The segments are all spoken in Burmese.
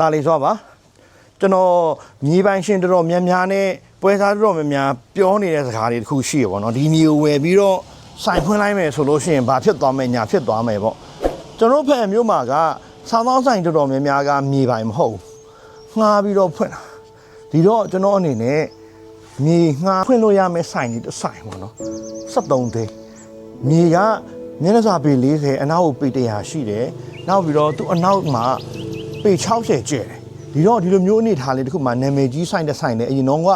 တာလီဆိုပါကျွန်တော်မြေပိုင်ရှင်တော်တော်များများနဲ့ပွဲစားတော်တော်များများပြောနေတဲ့စကားတွေတစ်ခုရှိရပေါ့နော်ဒီမြေကိုဝယ်ပြီးတော့စိုင်ဖွင့်လိုက်မယ်ဆိုလို့ရှိရင်ဘာဖြစ်သွားမယ်ညာဖြစ်သွားမယ်ပေါ့ကျွန်တော်ဖက်မျိုးမှာကစားသောက်ဆိုင်တော်တော်များများကမြေပိုင်မဟုတ်ဘူးငှားပြီးတော့ဖွင့်တာဒီတော့ကျွန်တော်အနေနဲ့မြေငှားဖွင့်လို့ရမယ်ဆိုင်ဒီတစ်ဆိုင်ပေါ့နော်73သိန်းမြေကမျက်နှာစာပေ40အနောက်ကိုပေ100ရှိတယ်နောက်ပြီးတော့သူ့အနောက်မှာ ပေ60ကျဲတယ်ဒီတော့ဒီလိုမျိုးအနေထားလေးတစ်ခုမှနာမည်ကြီးဆိုင်တဲ့ဆိုင်နဲ့အရင်တော့က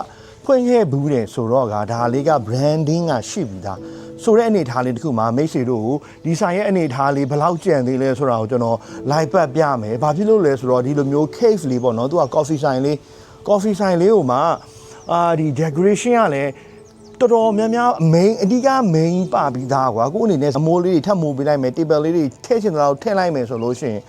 ဖွင့်ခဲ့ဘူးတယ်ဆိုတော့ကဒါလေးက branding ကရှိပြီသားဆိုတဲ့အနေထားလေးတစ်ခုမှမိတ်ဆွေတို့ကိုဒီဆိုင်ရဲ့အနေထားလေးဘယ်လောက်ကျန်သေးလဲဆိုတာကိုကျွန်တော် live ပတ်ပြမယ်ဘာဖြစ်လို့လဲဆိုတော့ဒီလိုမျိုး cave လေးပေါ့နော်သူက coffee ဆိုင်လေး coffee ဆိုင်လေးကိုမှအာဒီ decoration ကလည်းတော်တော်များများ main အဓိက main ပါပြီးသားကွာကိုအနေနဲ့အမိုးလေးတွေထပ်မိုးပေးလိုက်မယ် table လေးတွေထည့်ချင်တဲ့လောက်ထည့်လိုက်မယ်ဆိုလို့ရှိရင်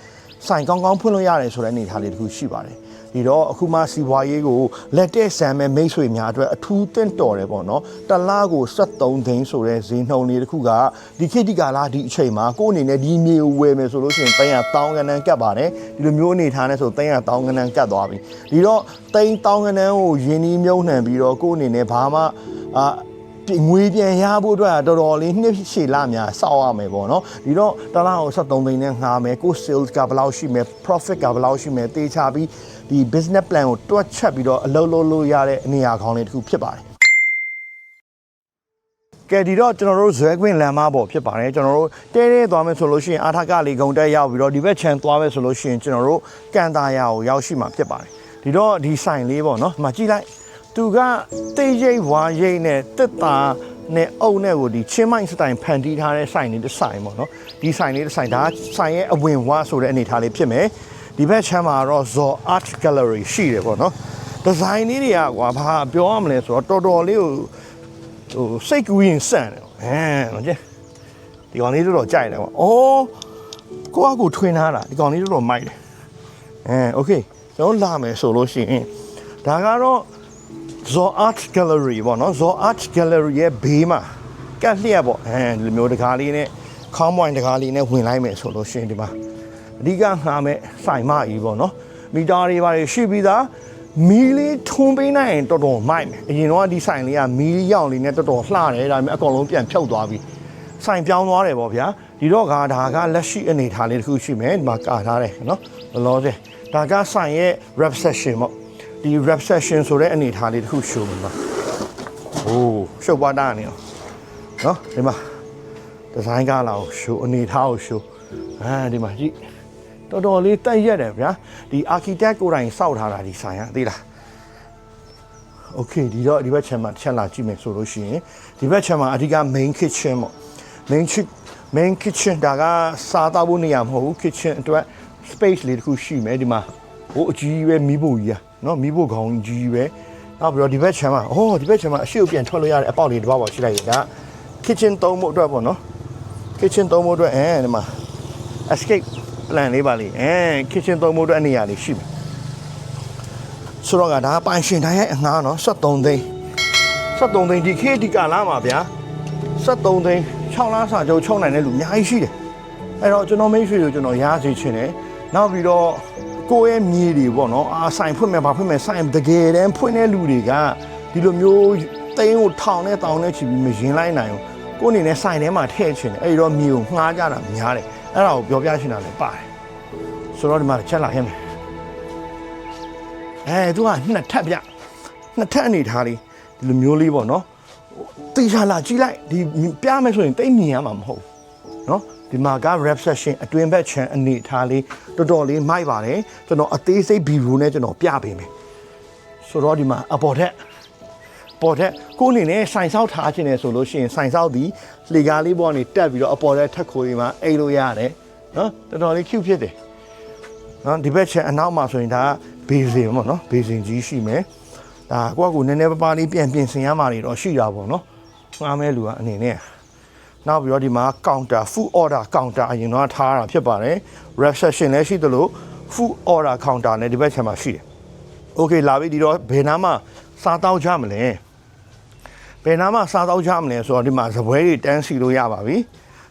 ဆိုင်ကောင်းကောင်းဖွင့်လို့ရတယ်ဆိုတဲ့အနေအထားလေးတစ်ခုရှိပါတယ်ဒီတော့အခုမှစီပွားရေးကိုလက်တဲ့ဆန်မဲ့မိတ်ဆွေများအတွက်အထူးတင့်တော်တယ်ပေါ့နော်တလားကို73သိန်းဆိုတဲ့ဈေးနှုန်းလေးတစ်ခုကဒီခေတ်ဒီကာလဒီအချိန်မှာကိုအနေနဲ့ဒီမြေကိုဝယ်မယ်ဆိုလို့ရှိရင်300တောင်းကနန်းကတ်ပါတယ်ဒီလိုမျိုးအနေထားနဲ့ဆို300တောင်းကနန်းကတ်သွားပြီဒီတော့3တောင်းကနန်းကိုယင်းနှီးမြုံနှံပြီးတော့ကိုအနေနဲ့ဘာမှအာ ငွေပြန်ရဖို့အတွက်ကတော်တော်လေးနှစ်ရှည်လာများစောက်ရမယ်ပေါ့နော်ဒီတော့တစ်လားကို73သိန်းနဲ့ငှားမယ်ကို sales ကဘယ်လောက်ရှိမယ် profit ကဘယ်လောက်ရှိမယ်တေချာပြီးဒီ business plan ကိုတွက်ချက်ပြီးတော့အလုပ်လုပ်လို့ရတဲ့အနေအခေါင်းလေးတစ်ခုဖြစ်ပါတယ်ကဲဒီတော့ကျွန်တော်တို့ဇွဲခွင့်လမ်းမပေါ်ဖြစ်ပါတယ်ကျွန်တော်တို့တဲတဲသွားမယ်ဆိုလို့ရှိရင်အာထကလေးဂုံတက်ရောက်ပြီးတော့ဒီဘက်ခြံသွားမယ်ဆိုလို့ရှိရင်ကျွန်တော်တို့ကန်တာယာကိုရောက်ရှိမှာဖြစ်ပါတယ်ဒီတော့ဒီဆိုင်လေးပေါ့နော်ဒီမှာကြည့်လိုက် သူကတိတ်ရိတ်ဝါရိတ်နဲ့တက်တာနဲ့အုပ်နဲ့ကိုဒီချင်းမိုင်းစတိုင်ဖန်တီးထားတဲ့ဆိုင်လေးတစ်ဆိုင်ပေါ့နော်ဒီဆိုင်လေးတစ်ဆိုင်ဒါဆိုင်ရဲ့အဝင်ဝါဆိုတဲ့အနေအထားလေးဖြစ်မယ်ဒီဘက်ချမ်းမှာတော့ Zor Art Gallery ရှိတယ်ပေါ့နော်ဒီဇိုင်းလေးတွေကကွာဘာပြောရမလဲဆိုတော့တော်တော်လေးကိုဟိုစိတ်ကူးရင်စန့်တယ်ဟမ်ကြည့်ဒီကောင်လေးတော်တော်ကြိုက်တယ်ကွာအော်ကိုကကိုထွင်ထားတာဒီကောင်လေးတော်တော်မိုက်တယ်အဲโอเคကျွန်တော်လာမယ်ဆိုလို့ရှိရင်ဒါကတော့ Zor Art Gallery ပေါ့နော် Zor Art Gallery ရဲ့ဘေးမှာကတ်လျက်ပေါ့အဲဒီလိုမျိုးတကားလေးနဲ့ခေါင်းပွိုင်တကားလေးနဲ့ဝင်လိုက်မယ်ဆိုလို့ရှိရင်ဒီမှာအဓိကငှားမဲ့ဆိုင်မကြီးပေါ့နော်မီတာတွေပါရှိပြီးသားမီးလေးထွန်းပေးနိုင်ရင်တော်တော်မိုက်မယ်အရင်တော့ဒီဆိုင်လေးကမီးရောင်လေးနဲ့တော်တော်လှတယ်ဒါပေမဲ့အကောင်လုံးပြန်ဖြုတ်သွားပြီဆိုင်ပြောင်းသွားတယ်ပေါ့ဗျာဒီတော့ကဒါကလက်ရှိအနေထားလေးတစ်ခုရှိမယ်ဒီမှာကာထားတယ်နော်လောလောဆယ်ဒါကဆိုင်ရဲ့ reception ပေါ့ ဒီ rap session ဆိုတဲ့အနေအထားလေးတစ်ခု show မှာပါ။အိုးရှုပ်ပွားတာနေအောင်။နော်ဒီမှာဒီဇိုင်းကားလာကို show အနေအထားကို show အဲဒီမှာကြည့်တော်တော်လေးတက်ရက်တယ်ဗျာဒီ architect ကိုယ်တိုင်စောက်ထားတာဒီဆိုင်ကသိလား။ Okay ဒီတော့ဒီဘက်ခြမ်းမှာတစ်ချက်လာကြည့်မယ်ဆိုလို့ရှိရင်ဒီဘက်ခြမ်းမှာအဓိက main kitchen ပေါ့ main kitchen main kitchen ဒါကစားသောက်ဖို့နေရာမဟုတ်ဘူး kitchen အတွက် space လေးတစ်ခုရှိမယ်ဒီမှာဟိုအကြီးပဲမီးဖို့ကြီးอ่ะ နော်မီးဖို့ခေါင်းကြီးပဲနောက်ပြီးတော့ဒီဘက်ခြမ်းမှာဟောဒီဘက်ခြမ်းမှာအရှိ့ကိုပြန်ထွက်လို့ရတယ်အပေါက်လေးတစ်ပေါက်ပေါက်ရှိလိုက်ရင်ဒါ kitchen သုံးဖို့အတွက်ပေါ့နော် kitchen သုံးဖို့အတွက်အဲဒီမှာ escape plan လေးပါလေအဲ kitchen သုံးဖို့အတွက်အနေရာလေးရှိပြီဆိုတော့ကဒါပိုင်ရှင်တိုင်းရဲ့အငှားနော်73သိန်း73သိန်းဒီခေတ်ဒီကာလမှာဗျာ73သိန်း6လစာကြုံ6နိုင်တဲ့လူအများကြီးရှိတယ်အဲ့တော့ကျွန်တော်မိတ်ဆွေတို့ကျွန်တော်ရားစီချင်တယ်နောက်ပြီးတော့ ကိုယ့်ရဲ့မြေတွေပေါ့နော်အာဆိုင်ဖွင့်မယ်ဘာဖွင့်မယ်ဆိုင်တကယ်တမ်းဖွင့်တဲ့လူတွေကဒီလိုမျိုးတိန်းကိုထောင်နဲ့တောင်နဲ့ချီပြီးမရင်လိုက်နိုင်ဘူးကိုယ့်အနေနဲ့ဆိုင်ထဲမှာထည့်ချင်တယ်အဲ့ဒီတော့မြေကိုငှားကြတာများတယ်အဲ့ဒါကိုပြောပြချင်တာလည်းပါတယ်ဆိုတော့ဒီမှာချက်လာခဲ့မယ်အဲသူကနှစ်ထပ်ပြနှစ်ထပ်အနေထားလေးဒီလိုမျိုးလေးပေါ့နော်တေချာလာကြည့်လိုက်ဒီပြမယ်ဆိုရင်တိတ်မြင်ရမှာမဟုတ်ဘူးနော် ဒီမှာက rap session အတွင်ဘက်ချန်အနေထားလေးတော်တော်လေးမိုက်ပါတယ်ကျွန်တော်အသေးစိတ်ဗီဒီယိုနဲ့ကျွန်တော်ပြပေးမယ်ဆိုတော့ဒီမှာအပေါ်ထက်ပေါ်ထက်ကိုယ်အနေနဲ့စိုင်ဆောက်ထားခြင်းနဲ့ဆိုလို့ရှိရင်စိုင်ဆောက်ဒီလေကားလေးပေါ်ကနေတက်ပြီးတော့အပေါ်ထက်ထက်ခိုးဒီမှာအိတ်လို့ရတယ်နော်တော်တော်လေး cute ဖြစ်တယ်နော်ဒီဘက်ချန်အနောက်မှာဆိုရင်ဒါဘေးစင်ပေါ့နော်ဘေးစင်ကြီးရှိမယ်ဒါကိုယ့်ကိုယ်နည်းနည်းပါးပါးလေးပြန်ပြင်ဆင်ရမှာတွေတော့ရှိတာပေါ့နော်ငားမဲလူကအနေနဲ့ နောက်ပြီးတော့ဒီမှာ counter food order counter အရင်တော့ထားတာဖြစ်ပါတယ် reception လည်းရှိသလို food order counter လည်းဒီဘက်ခြမ်းမှာရှိတယ် okay လာပြီဒီတော့ဘယ်နားမှာစားတောက်ကြမလဲဘယ်နားမှာစားတောက်ကြမလဲဆိုတော့ဒီမှာဇပွဲတွေတန်းစီလို့ရပါပြီ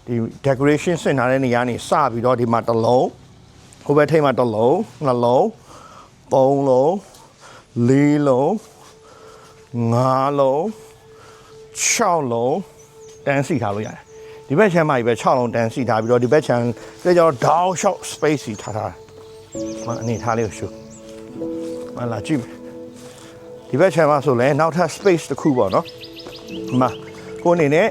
ဒီ decoration ဆင်ထားတဲ့နေရာနေစပြီးတော့ဒီမှာတစ်လုံးဟိုဘက်ထိပ်မှာတစ်လုံးနှလုံး3လုံး4လုံး5လုံး6လုံး တန်းစီထားလို့ရတယ်ဒီဘက်ချမ်းမှာဒီဘက်6လုံးတန်းစီထားပြီးတော့ဒီဘက်ချမ်းကျတော့တောက်လျှောက် space စီထားထားတယ်မအနေထားလေးကိုရှုမလာကြည့်မယ်ဒီဘက်ချမ်းမှာဆိုလဲနောက်ထပ် space တစ်ခုပေါ့နော်ဒီမှာကိုအနေနဲ့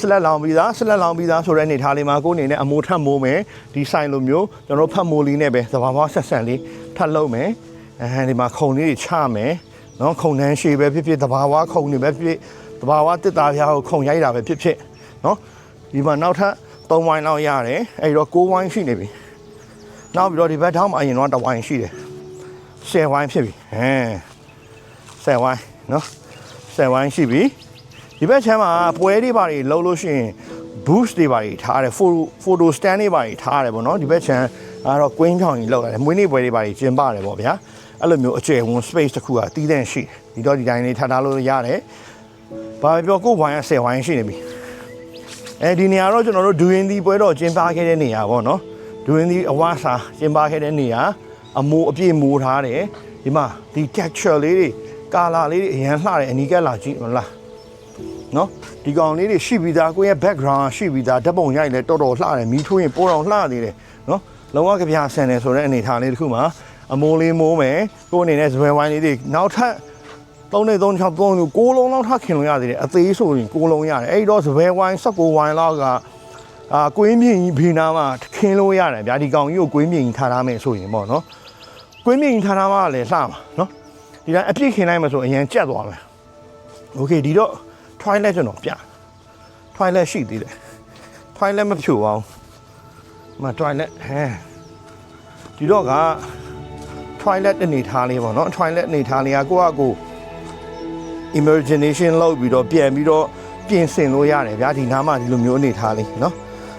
ဆလက်လောင်ပြီးသားဆလက်လောင်ပြီးသားဆိုတဲ့အနေထားလေးမှာကိုအနေနဲ့အမိုးထပ်မိုးမယ်ဒီဆိုင်လိုမျိုးကျွန်တော်တို့ဖတ်မိုးလေးနဲ့ပဲသဘာဝဆက်ဆံလေးထပ်လုပ်မယ်အဲဒီမှာခုံလေးတွေချမယ်နော်ခုံနှန်းရှည်ပဲဖြစ်ဖြစ်သဘာဝခုံတွေပဲဖြစ်ဖြစ် သဘာဝတစ်သားပြားကိုခုံရိုက်တာပဲဖြစ်ဖြစ်နော်ဒီမှာနောက်ထပ်3ဝိုင်းလောက်ရတယ်အဲဒီတော့6ဝိုင်းရှိနေပြီနောက်ပြီးတော့ဒီဘက်ထောင်းမှာအရင်တော့1ဝိုင်းရှိတယ်10ဝိုင်းဖြစ်ပြီဟမ်10ဝိုင်းနော်10ဝိုင်းရှိပြီဒီဘက်ချမ်းမှာပွဲတွေပါတွေလှုပ်လို့ရှိရင် boost တွေပါတွေထားတယ် photo photo stand တွေပါတွေထားတယ်ပေါ့နော်ဒီဘက်ချမ်းကတော့ queen ချောင်ကြီးလောက်လာတယ်မွေးနေ့ပွဲတွေပါတွေကျင်းပတယ်ပေါ့ဗျာအဲ့လိုမျိုးအကျယ်ဝန်း space တစ်ခုကတီးတဲ့ရှိတယ်ဒီတော့ဒီတိုင်းလေးထားထားလို့ရတယ် ဘာပဲပြောကိုယ်ဝိုင်းက10ဝိုင်းရှိနေပြီအဲဒီနေရာတော့ကျွန်တော်တို့ဒူရင်ဒီပွဲတော့ကျင်းပခဲ့တဲ့နေရာပေါ့နော်ဒူရင်ဒီအဝါစာကျင်းပခဲ့တဲ့နေရာအမိုးအပြည့်မိုးထားတယ်ဒီမှာဒီ texture လေးတွေကာလာလေးတွေအရန်လှတယ်အနီးကပ်လာကြည့်မလားနော်ဒီကောင်လေးတွေရှိပြီးသားကိုယ့်ရဲ့ background ရှိပြီးသားဓာတ်ပုံရိုက်လဲတော်တော်လှတယ်မီးထိုးရင်ပိုးတော်လှသေးတယ်နော်လုံးဝကြပြဆန်တယ်ဆိုတဲ့အနေထားလေးတစ်ခုမှာအမိုးလေးမိုးမယ်ကိုယ့်အနေနဲ့ဇွဲဝိုင်းလေးတွေနောက်ထပ် 3နဲ့3 6 3 6လုံးလောက်ထပ်ခင်လို့ရသေးတယ်အသေးဆိုရင်6လုံးရတယ်အဲ့ဒီတော့ဇွဲဝိုင်း16ဝိုင်းလောက်ကအာကွင်းမြင့်ကြီးဘေးနားမှာခင်းလို့ရတယ်ဗျာဒီကောင်ကြီးကိုကွင်းမြင့်ကြီးထားထားမယ်ဆိုရင်ပေါ့နော်ကွင်းမြင့်ကြီးထားထားမှလည်းလှမှာနော်ဒီတိုင်းအပြည့်ခင်လိုက်မှဆိုအရင်ကြက်သွားမယ်โอเคဒီတော့ twilight ကျွန်တော်ပြ twilight ရှိသေးတယ် twilight မဖြူအောင်မ twilight ဟဲဒီတော့က twilight အနေထားလေးပေါ့နော် twilight အနေထားလေးကကိုယ့်အကို imagination လောက်ပြီးတော့ပြန်ပြီးတော့ပြင်ဆင်လို့ရတယ်ဗျာဒီနားမှာဒီလိုမျိုးအနေထားလေးနော်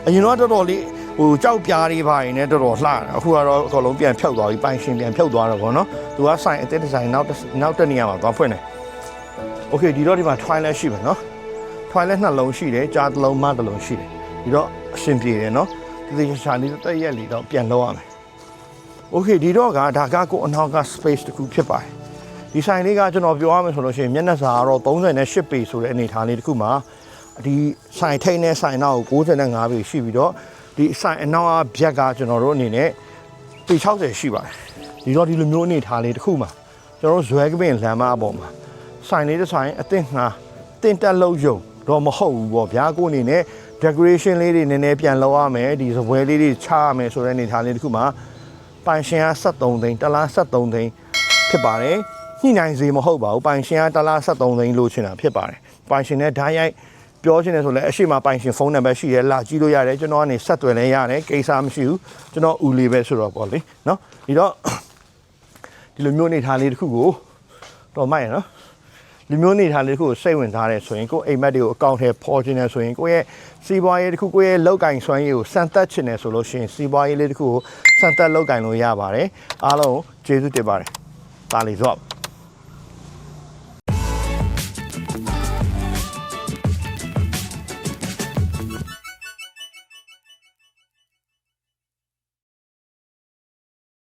အရင်တော့တော်တော်လေးဟိုကြောက်ပြားလေးပါရင်လည်းတော်တော်လှတယ်အခုကတော့အကုန်လုံးပြန်ဖြုတ်သွားပြီပိုင်ရှင်ပြန်ဖြုတ်သွားတော့ဗောနော်သူကဆိုင်အသစ်ဒီဇိုင်းနောက်တစ်နောက်တစ်နေရာမှာသွားဖွင့်တယ် โอเคဒီတော့ဒီမှာ twilight ရှိမယ်เนาะ twilight နှလုံးရှိတယ်ကြားတစ်လုံးမတစ်လုံးရှိတယ်ဒီတော့အရှင်ပြေတယ်เนาะဒီဒီချာလေးတက်ရက်လီတော့ပြန်လောက်ရမယ်โอเคဒီတော့ကဒါကကိုအနောက်က space တစ်ခုဖြစ်ပါတယ် ဒီဆိုင်လေးကကျွန်တော်ပြောရမယ်ဆိုလို့ရှိရင်မျက်နှာစာကတော့38ပေဆိုတဲ့အနေအထားလေးတစ်ခုမှာဒီဆိုင်ထိန်နဲ့ဆိုင်နောက်ကို65ပေရှိပြီးတော့ဒီဆိုင်အနောက်ကဘက်ကကျွန်တော်တို့အနေနဲ့ပေ60ရှိပါတယ်ဒီတော့ဒီလိုမျိုးအနေအထားလေးတစ်ခုမှာကျွန်တော်တို့ဇွဲကပင်လမ်းမအပေါ်မှာဆိုင်လေးတစ်ဆိုင်အသင့်ငှာတင်တက်လို့ယုံတော့မဟုတ်ဘူးပေါ့ဗျာကိုအနေနဲ့ decoration လေးတွေနည်းနည်းပြန်လုပ်ရမယ်ဒီစပွဲလေးတွေချရမယ်ဆိုတဲ့အနေထားလေးတစ်ခုမှာပိုင်ရှင်က73သိန်းတစ်လား73သိန်းဖြစ်ပါတယ် ညှိနှိုင်းစေမဟုတ်ပါဘူးပိုင်ရှင်ကတစ်လား73သိန်းလို့ချင်တာဖြစ်ပါတယ်ပိုင်ရှင်နဲ့ဓာတ်ရိုက်ပြောချင်တယ်ဆိုလည်းအရှိမပိုင်ရှင်ဖုန်းနံပါတ်ရှိတယ်လာကြည့်လို့ရတယ်ကျွန်တော်ကနေဆက်သွယ်လဲရတယ်ကိစ္စမရှိဘူးကျွန်တော်ဦးလေးပဲဆိုတော့ပေါ့လေနော်ဒီတော့ဒီလိုမျိုးအနေထားလေးတစ်ခုကိုတော့မိုက်ရနော်လူမျိုးနေထားလေးတစ်ခုကိုစိတ်ဝင်စားတယ်ဆိုရင်ကိုယ့်အိမ်မက်တွေကိုအကောင့်ထဲပေါ်ခြင်းတယ်ဆိုရင်ကိုယ့်ရဲ့စီးပွားရေးတစ်ခုကိုယ့်ရဲ့လောက်ကင်စွမ်းရည်ကိုစံတက်ချင်တယ်ဆိုလို့ရှိရင်စီးပွားရေးလေးတစ်ခုကိုစံတက်လောက်ကင်လို့ရပါတယ်အားလုံးကျေးဇူးတင်ပါတယ်ဒါလေးဆို